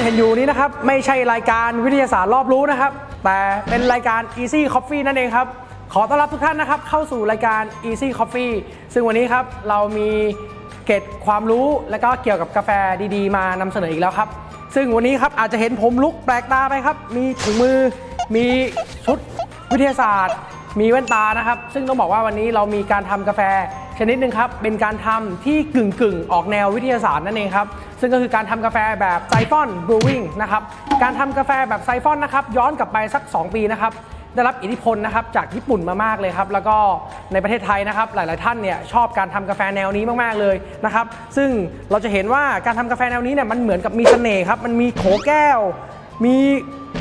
านเห็นอยู่นี้นะครับ ไม่ใช่รายการวิทยาศาสตร์รอบรู้นะครับ แต่เป็นรายการ Easy Coffee นั่นเองครับ ขอต้อนรับทุกท่านนะครับ เข้าสู่รายการ Easy Coffee ซึ่งวันนี้ครับ เรามีเกร็ดความรู้และก็เกี่ยวกับกาแฟดีๆ มานำเสนออีกแล้วครับ ซึ่งวันนี้ครับอาจจะเห็นผมลุกแปลกตาไปครับ มีถุงมือ มีชุดวิทยาศาสตร์ มีแว่นตานะครับ ซึ่งต้องบอกว่าวันนี้เรามีการทำกาแฟ ชนิดหนึ่งครับเป็นการทำที่กึ่งกึ่งๆออกแนววิทยาศาสตร์นั่นเองครับซึ่งก็คือการทำกาแฟแบบไซฟอนบรูวิงนะครับการทำกาแฟแบบไซฟอนนะครับย้อนกลับไปสัก 2 ปีนะครับได้รับอิทธิพลนะครับจากญี่ปุ่นมามากเลยครับแล้วก็ในประเทศไทยนะครับหลาย ๆ ท่านเนี่ยชอบการทำกาแฟแนวนี้มาก ๆ เลยนะครับซึ่งเราจะเห็นว่าการทำกาแฟแนวนี้เนี่ยมันเหมือนกับมีเสน่ห์ครับมันมีโถแก้ว มี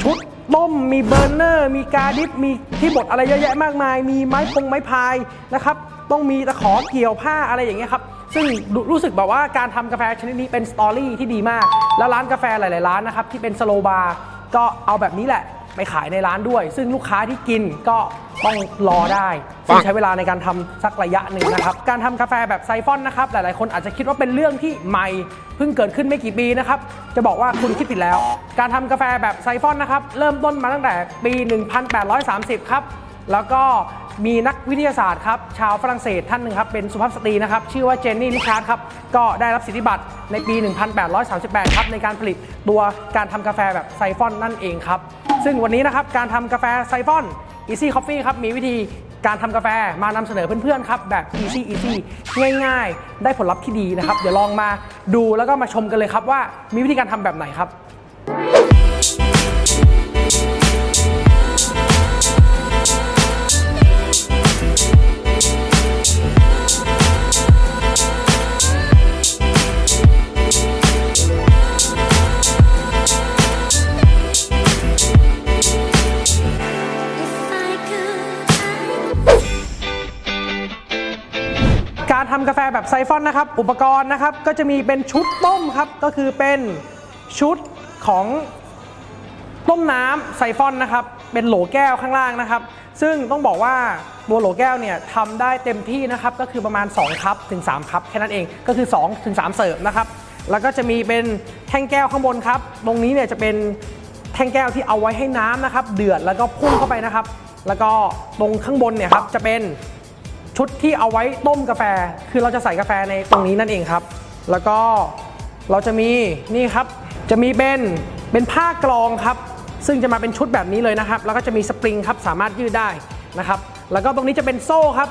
ชุดต้มมีเบอร์เนอร์ มีกาดิฟมีที่บดอะไรเยอะแยะมากมาย มีไม้พงไม้พายนะครับ ต้องมีตะขอเกี่ยวผ้าอะไรอย่างเงี้ยครับ ซึ่งรู้รู้สึกแบบว่าการทำกาแฟชนิดนี้เป็นสตอรี่ที่ดีมาก แล้วร้านกาแฟหลาย ๆ ร้านนะครับที่เป็นสโลบาร์ก็เอาแบบนี้แหละไปขายในร้านด้วย ซึ่งลูกค้าที่กินก็ต้องรอได้ ซึ่งใช้เวลาในการทำสักระยะหนึ่งนะครับ การทำกาแฟแบบไซฟอนนะครับ หลาย ๆ คนอาจจะคิดว่าเป็นเรื่องที่ใหม่ เพิ่งเกิดขึ้นไม่กี่ปีนะครับ จะบอกว่าคุณคิดผิดแล้ว การทำกาแฟแบบไซฟอนนะครับ เริ่มต้นมาตั้งแต่ปี 1830 ครับ แล้วก็ มีนักวิทยาศาสตร์ครับชาวฝรั่งเศสท่านหนึ่งครับเป็นสุภาพสตรีนะครับชื่อว่าเจนนี่ลิชาร์ดครับก็ได้รับสิทธิบัตรในปี 1838 ครับในการผลิตตัวการทำกาแฟแบบไซฟอนนั่นเองครับซึ่งวันนี้นะครับการทำกาแฟไซฟอน Easy Coffee ครับมีวิธีการทำกาแฟมานำเสนอเพื่อนๆครับ แบบ easy easy ง่ายๆ ได้ผลลัพธ์ที่ดีนะครับ เดี๋ยวลองมาดูแล้วก็มาชมกันเลยครับว่ามีวิธีการทำแบบไหนครับ นะครับ อุปกรณ์นะครับก็จะมีเป็นชุดต้มครับ ก็คือเป็นชุดของต้มน้ำไซฟอนนะครับ เป็นโหลแก้วข้างล่างนะครับ ซึ่งต้องบอกว่าตัวโหลแก้วเนี่ยทำได้เต็มที่นะครับ ก็คือประมาณ2คัพถึง3คัพแค่นั้นเอง ก็คือ2ถึง3เสิร์ฟนะครับ แล้วก็จะมีเป็นแท่งแก้วข้างบนครับ ตรงนี้เนี่ยจะเป็นแท่งแก้วที่เอาไว้ให้น้ำนะครับ เดือดแล้วก็พุ่งเข้าไปนะครับ แล้วก็ตรงข้างบนเนี่ยครับจะเป็น ชุดที่เอาไว้ต้มกาแฟ คือเราจะใส่กาแฟในตรงนี้นั่นเองครับ แล้วก็เราจะมีนี่ครับ จะมีเป็นเป็นผ้ากรองครับ ซึ่งจะมาเป็นชุดแบบนี้เลยนะครับ แล้วก็จะมีสปริงครับ สามารถยืดได้นะครับ แล้วก็ตรงนี้จะเป็นโซ่ครับ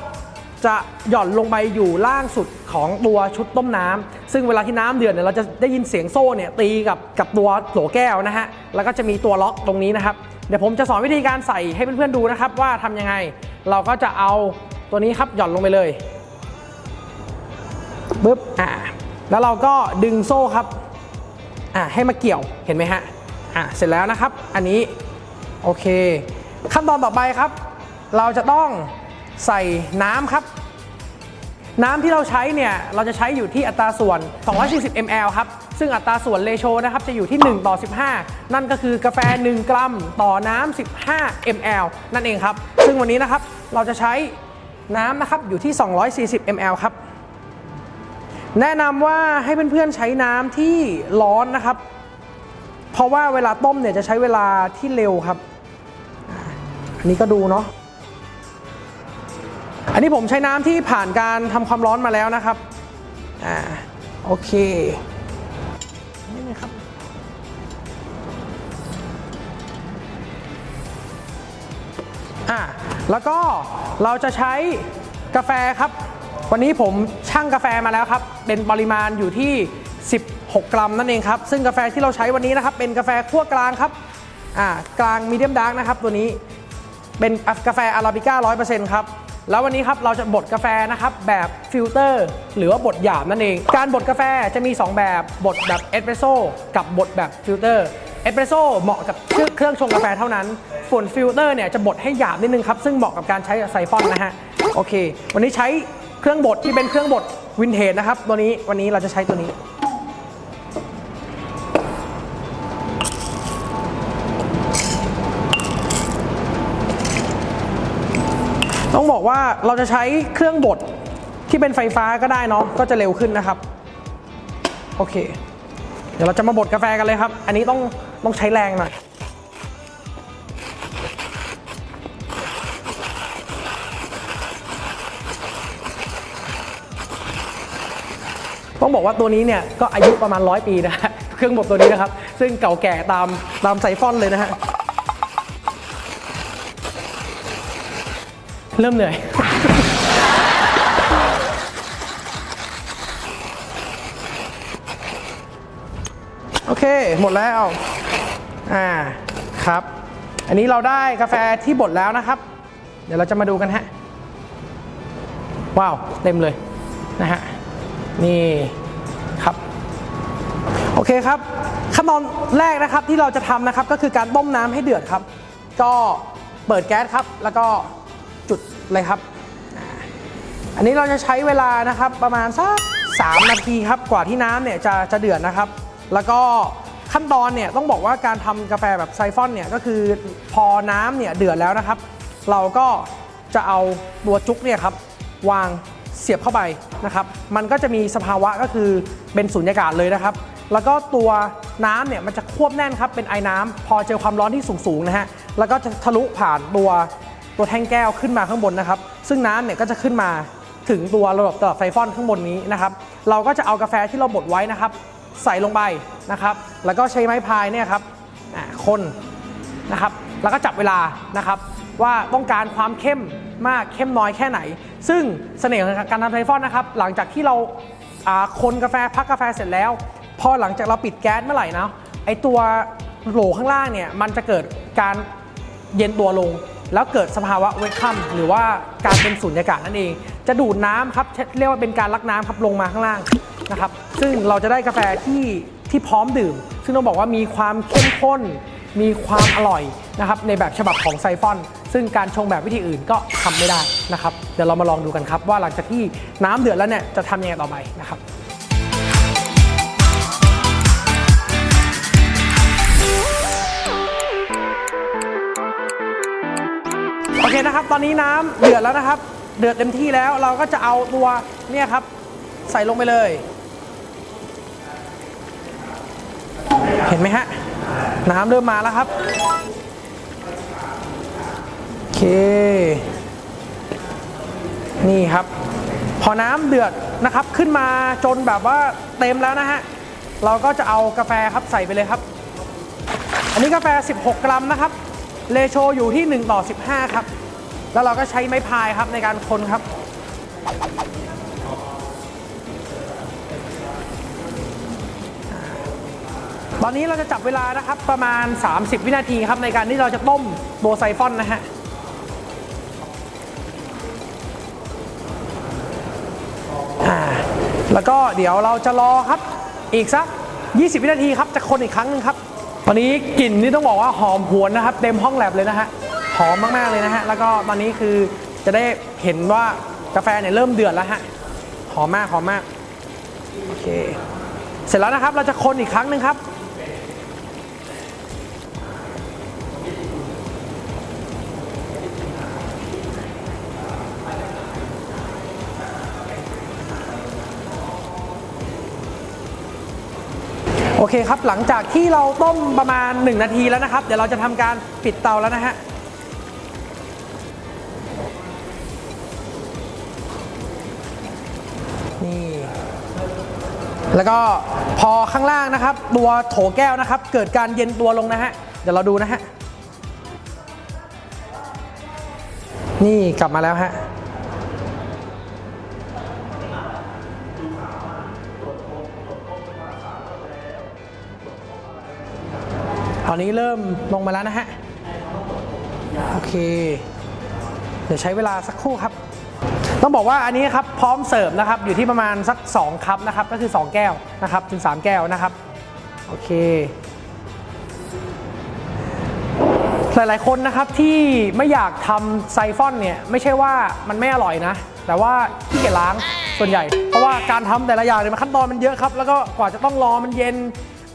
จะหย่อนลงไปอยู่ล่างสุดของตัวชุดต้มน้ำซึ่งเวลาที่น้ำเดือดเนี่ยเราจะได้ยินเสียงโซ่เนี่ยตีกับกับตัวโหลแก้วนะฮะ แล้วก็จะมีตัวล็อกตรงนี้นะครับ เดี๋ยวผมจะสอนวิธีการใส่ให้เพื่อนๆดูนะครับว่าทำยังไง เราก็จะเอา ตัวนี้ครับหย่อนลงไปเลยปึ๊บอ่าแล้วเราก็ดึงโซ่ครับอ่าให้มาเกี่ยวเห็นไหมฮะอ่าเสร็จแล้วนะครับ อันนี้โอเค ขั้นตอนต่อไปครับ เราจะต้องใส่น้ำครับ น้ำที่เราใช้เนี่ยเราจะใช้อยู่ที่อัตราส่วน 240 ml ครับ ซึ่งอัตราส่วนเลโชนะครับจะอยู่ที่ 1 ต่อ 15 นั่นก็คือกาแฟ 1 กรัม ต่อน้ำ15 ml นั่นเองครับ ซึ่งวันนี้นะครับเราจะใช้ น้ำนะครับอยู่ที่ 240 ml ครับ แนะนำว่าให้เพื่อนๆใช้น้ำที่ร้อนนะครับ เพราะว่าเวลาต้มเนี่ยจะใช้เวลาที่เร็วครับอันนี้ก็ดูเนาะอันนี้ผมใช้น้ำที่ผ่านการทำความร้อนมาแล้วนะครับอ่าโอเคนี่นะครับอ่า แล้วก็เราจะใช้กาแฟครับ วันนี้ผมชั่งกาแฟมาแล้วครับ เป็นปริมาณอยู่ที่ 16 กรัมนั่นเองครับ ซึ่งกาแฟที่เราใช้วันนี้นะครับ เป็นกาแฟคั่วกลางครับอ่ากลางมีเดียมดาร์กนะครับ ตัวนี้เป็นกาแฟอาราบิก้า100%ครับแล้ววันนี้ครับเราจะบดกาแฟนะครับแบบฟิลเตอร์หรือว่าบดหยาบนั่นเอง การบดกาแฟจะมี 2 แบบบดแบบเอสเปรสโซ่กับบดแบบฟิลเตอร์ สเปรสโซ่เหมาะกับเครื่องเครื่องชงกาแฟเท่านั้น ส่วนฟิลเตอร์เนี่ยจะบดให้หยาบนิดนึงครับ ซึ่งเหมาะกับการใช้ไซฟอนนะฮะ โอเค วันนี้ใช้เครื่องบดที่เป็นเครื่องบดวินเทจนะครับ ตัวนี้ วันนี้เราจะใช้ตัวนี้ต้องบอกว่าเราจะใช้เครื่องบดที่เป็นไฟฟ้าก็ได้เนาะก็จะเร็วขึ้นนะครับ โอเค เดี๋ยวเราจะมาบดกาแฟกันเลยครับ อันนี้ต้อง ต้องใช้แรงหน่อยต้องบอกว่าตัวนี้เนี่ยก็อายุประมาณร้อยปีนะฮะเครื่องบดตัวนี้นะครับ ซึ่งเก่าแก่ตามตามไซฟอนเลยนะฮะเริ่มเหนื่อย โอเค หมดแล้ว อ่า ครับ อันนี้เราได้กาแฟที่บดแล้วนะครับ เดี๋ยวเราจะมาดูกันฮะ ว้าว เต็มเลยนะฮะ นี่ครับ โอเคครับ ขั้นตอนแรกนะครับที่เราจะทำนะครับ ก็คือการต้มน้ำให้เดือดครับ ก็เปิดแก๊สครับ แล้วก็จุดเลยครับ อันนี้เราจะใช้เวลานะครับประมาณสัก3นาทีครับ กว่าที่น้ำเนี่ยจะจะเดือดนะครับ แล้วก็ขั้นตอนเนี่ยต้องบอกว่าการทำกาแฟแบบไซฟอนเนี่ยก็คือพอน้ำเนี่ยเดือดแล้วนะครับ เราก็จะเอาตัวจุกเนี่ยครับวางเสียบเข้าไปนะครับ มันก็จะมีสภาวะก็คือเป็นสุญญากาศเลยนะครับ แล้วก็ตัวน้ำเนี่ยมันจะควบแน่นครับเป็นไอ้น้ำพอเจอความร้อนที่สูงๆนะฮะแล้วก็จะทะลุผ่านตัวตัวแท่งแก้วขึ้นมาข้างบนนะครับ ซึ่งน้ำเนี่ยก็จะขึ้นมาถึงตัวระบบตลับไซฟอนข้างบนนี้นะครับ เราก็จะเอากาแฟที่เราบดไว้นะครับ ใส่ลงไปนะครับ แล้วก็ใช้ไม้พายเนี่ยครับคนนะครับ แล้วก็จับเวลานะครับว่าต้องการความเข้มมากเข้มน้อยแค่ไหน ซึ่งเสน่ห์ของการทำไซฟอนนะครับ หลังจากที่เราาคนกาแฟพักกาแฟเสร็จแล้ว พอหลังจากเราปิดแก๊สเมื่อไหร่นะไอตัวโหลข้างล่างเนี่ยมันจะเกิดการเย็นตัวลง แล้วเกิดสภาวะเวกคัมหรือว่าการเป็นสุญญากาศนั่นเอง จะดูดน้ำครับเรียกว่าเป็นการลักน้ำครับลงมาข้างล่าง นะครับ ซึ่งเราจะได้กาแฟที่ที่พร้อมดื่ม ซึ่งต้องบอกว่ามีความเข้มข้น มีความอร่อยนะครับในแบบฉบับของไซฟอน ซึ่งการชงแบบวิธีอื่นก็ทำไม่ได้นะครับ เดี๋ยวเรามาลองดูกันครับ ว่าหลังจากที่น้ำเดือดแล้วเนี่ยจะทำยังไงต่อไปนะครับโอเคนะครับ ตอนนี้น้ำเดือดแล้วนะครับ เดือดเต็มที่แล้วเราก็จะเอาตัวเนี่ยครับใส่ลงไปเลย เห็นไหมฮะ น้ำเริ่มมาแล้วครับ โอเค นี่ครับ พอน้ำเดือดนะครับขึ้นมาจนแบบว่าเต็มแล้วนะฮะ เราก็จะเอากาแฟครับใส่ไปเลยครับ อันนี้กาแฟ 16 กรัมนะครับเลโชอยู่ที่ 1 ต่อ 15 ครับ แล้วเราก็ใช้ไม้พายครับในการคนครับ ตอนนี้เราจะจับเวลานะครับประมาณ 30 วินาทีครับในการที่เราจะต้มโบไซฟอนนะฮะแล้วก็เดี๋ยวเราจะรอครับอีกสัก 20 วินาทีครับจะคนอีกครั้งหนึงครับ ตอนนี้กลิ่นนี่ต้องบอกว่าหอมหวนนะครับ เต็มห้องแลบเลยนะฮะหอมมากๆเลยนะฮะแล้วก็ตอนนี้คือจะได้เห็นว่ากาแฟเนี่ยเริ่มเดือดแล้วฮะหอมมากหอมมากโอเคเสร็จแล้วนะครับเราจะคนอีกครั้งหนึ่งครับ เคครับ หลังจากที่เราต้มประมาณ 1 นาทีแล้วนะครับ เดี๋ยวเราจะทำการปิดเตาแล้วนะฮะนี่แล้วก็พอข้างล่างนะครับ ตัวโถแก้วนะครับ เกิดการเย็นตัวลงนะฮะเดี๋ยวเราดูนะฮะนี่กลับมาแล้วฮะ ตอนนี้เริ่มลงมาแล้วนะฮะ โอเค เดี๋ยวใช้เวลาสักครู่ครับ ต้องบอกว่าอันนี้ครับพร้อมเสิร์ฟนะครับ อยู่ที่ประมาณสัก 2คัพนะครับ ก็คือ 2 แก้วนะครับถึง 3 แก้วนะครับ โอเค หลายๆคนนะครับที่ไม่อยากทำไซฟอนเนี่ยไม่ใช่ว่ามันไม่อร่อยนะ แต่ว่าที่เกียจล้างส่วนใหญ่ เพราะว่าการทำแต่ละอย่างเนี่ยมันขั้นตอนมันเยอะครับ แล้วก็กว่าจะต้องรอมันเย็น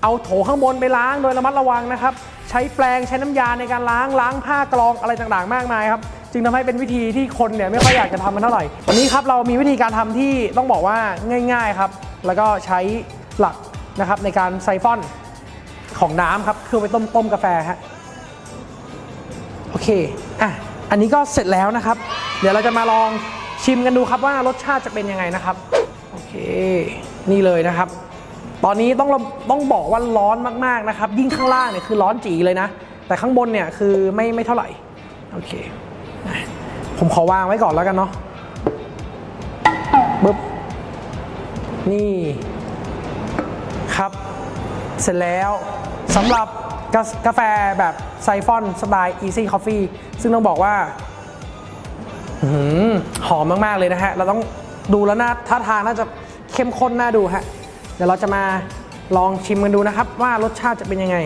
เอาโถข้างบนไปล้างโดยระมัดระวังนะครับ ใช้แปรงใช้น้ำยาในการล้างล้างผ้ากรองอะไรต่างๆ มากมายครับจึงทำให้เป็นวิธีที่คนเนี่ยไม่ค่อยอยากจะทำมันเท่าไหร่วันนี้ครับเรามีวิธีการทำที่ต้องบอกว่าง่าย ๆครับ แล้วก็ใช้หลักนะครับในการไซฟอนของน้ำครับคือไปต้มต้มกาแฟฮะโอเคอะอันนี้ก็เสร็จแล้วนะครับ เดี๋ยวเราจะมาลองชิมกันดูครับว่ารสชาติจะเป็นยังไงนะครับโอเค นี่เลยนะครับ ตอนนี้ต้องระต้องบอกว่าร้อนมากๆนะครับ ยิ่งข้างล่างเนี่ยคือร้อนจีเลยนะ แต่ข้างบนเนี่ยคือไม่ไม่เท่าไหร่ โอเค ผมขอวางไว้ก่อนแล้วกันเนาะปึ๊บ นี่ครับ เสร็จแล้วสำหรับกากาแฟแบบไซฟอนสไตล์ Easy Coffee ซึ่งต้องบอกว่าอื้อหือมมาก ๆ เลยนะฮะ เราต้องดูแล้วน่าท่าทางน่าจะเข้มข้นน่าดูฮะ เดี๋ยวเราจะมาลองชิมกันดูนะครับ ว่ารสชาติจะเป็นยังไง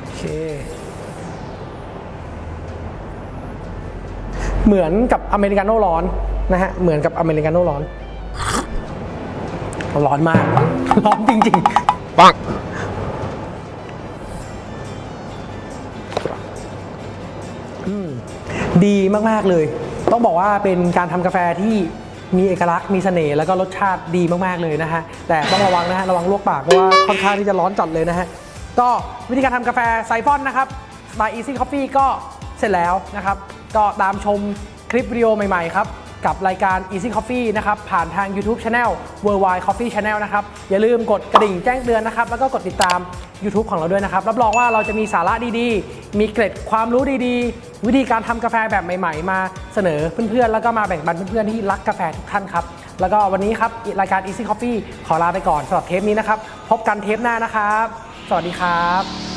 โอเค เหมือนกับอเมริกาโน่ร้อนนะฮะ เหมือนกับอเมริกาโน่ร้อน ร้อนมาก ร้อนจริงๆปัง ดีมากๆเลย ต้องบอกว่าเป็นการทำกาแฟที่มีเอกลักษณ์มีเสน่ห์แล้วก็รสชาติดีมากๆเลยนะฮะ แต่ต้องระวังนะฮะระวังลวกปากเพราะว่าค่อนข้างที่จะร้อนจัดเลยนะฮะ ก็วิธีการทำกาแฟไซฟอนนะครับสไตล์ Easy Coffee ก็เสร็จแล้วนะครับ ก็ตามชมคลิปวิดีโอใหม่ๆครับกับรายการ Easy Coffee นะครับ ผ่านทาง YouTube Channel Worldwide Coffee Channel นะครับ อย่าลืมกดกระดิ่งแจ้งเตือนนะครับ แล้วก็กดติดตาม YouTube ของเราด้วยนะครับ รับรองว่าเราจะมีสาระดีๆ มีเกร็ดความรู้ดีๆ วิธีการทำกาแฟแบบใหม่ ๆ มาเสนอเพื่อนๆ แล้วก็มาแบ่งปันเพื่อนๆ ที่รักกาแฟทุกท่านครับ แล้วก็วันนี้ครับรายการ Easy Coffee ขอลาไปก่อนสำหรับเทปนี้นะครับ พบกันเทปหน้านะครับ สวัสดีครับ